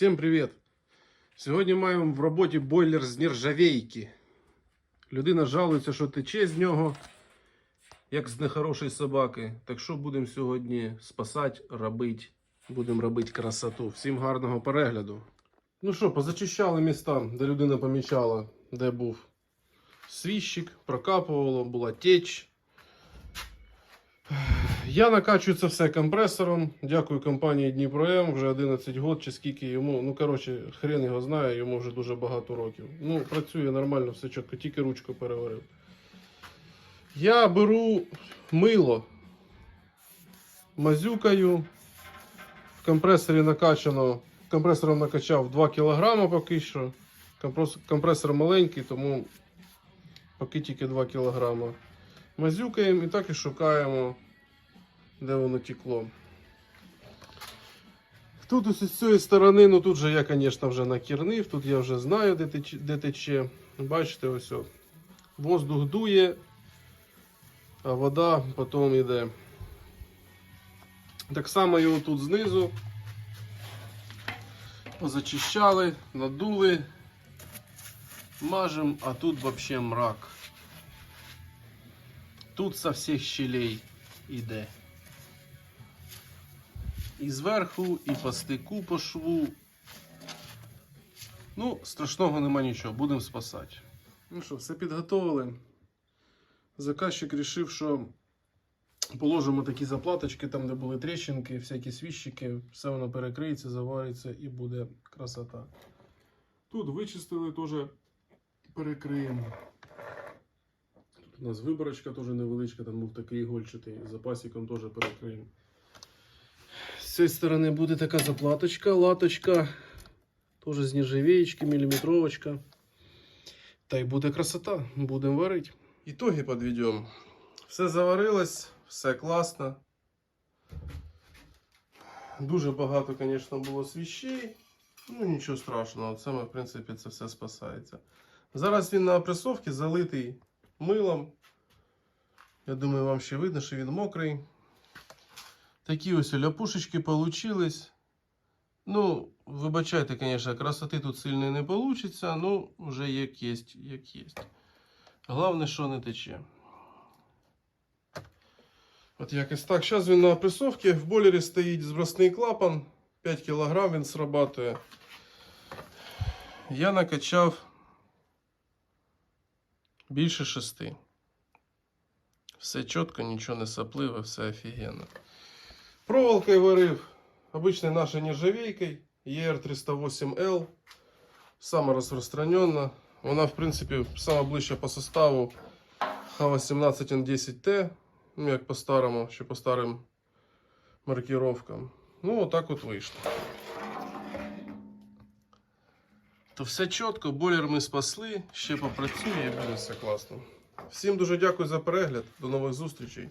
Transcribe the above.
Всім привіт! Сьогодні маємо в роботі бойлер з нержавейки. Людина жалується, що тече з нього, як з нехорошої собаки. Так що будемо сьогодні спасати, робити. Будемо робити красоту. Всім гарного перегляду. Ну що, позачищали міста, де людина помічала, де був свіщик, прокапувало, була теч. Я накачую це все компресором. Дякую компанії Дніпром. Вже 11 років чи скільки йому. Ну, коротше, хрен його знає, йому вже дуже багато років. Ну, працює нормально, все чітко, тільки ручку переварив. Я беру мило, мазюкаю. В компресорі накачано. Компресором накачав 2 кг поки що. Компресор маленький, тому поки тільки 2 кг. Мазюкаємо і так і шукаємо де воно текло. Тут ось з цієї сторони, ну тут же я, звісно, вже накірнив, тут я вже знаю, де тече. Де тече. Бачите, ось. Воздух дує, а вода потім йде. Так само його тут знизу. Позачищали, надули, мажем, а тут взагалі мрак. Тут со всіх щелей іде. І зверху, і по стику, по шву. Ну, страшного нема нічого, будемо спасати. Ну що, все підготовили. Заказчик вирішив, що положимо такі заплаточки, там, де були тріщинки, всякі свіщики, все воно перекриється, завариться і буде красота. Тут вичистили, теж перекриємо. Тут у нас виборочка теж невеличка, там був такий игольчатий, з запасиком теж перекриємо. З цієї сторони буде така заплаточка, латочка, теж з нержавеєчки, міліметровочка. Та й буде красота, будемо варити. Ітоги підведемо. Все заварилось, все класно. Дуже багато, звісно, було свіщей. Ну, нічого страшного, ми, в принципі, це все спасається. Зараз він на опресовці залитий милом. Я думаю, вам ще видно, що він мокрий. Такі ось ляпушечки получились. Ну, вибачайте, конечно, красоти тут сильно не получится, ну, вже як є, як є. Головне, що не тече. От якось так. Зараз він на опресовці. В бойлері стоїть збросний клапан. 5 кг він срабатує. Я накачав більше 6. Все чітко, нічого не сапливе, все офігенно. Проволокой варив обычной нашей нержавейкой ER308L. Сама розпространена. Вона, в принципі, сама ближча по составу H18N10T. Ну, як по-старому, ще по старим маркировкам. Ну, отак от вийшло. То все чітко, бойлер ми спасли, ще попрацює і буде все класно. Всім дуже дякую за перегляд. До нових зустрічей.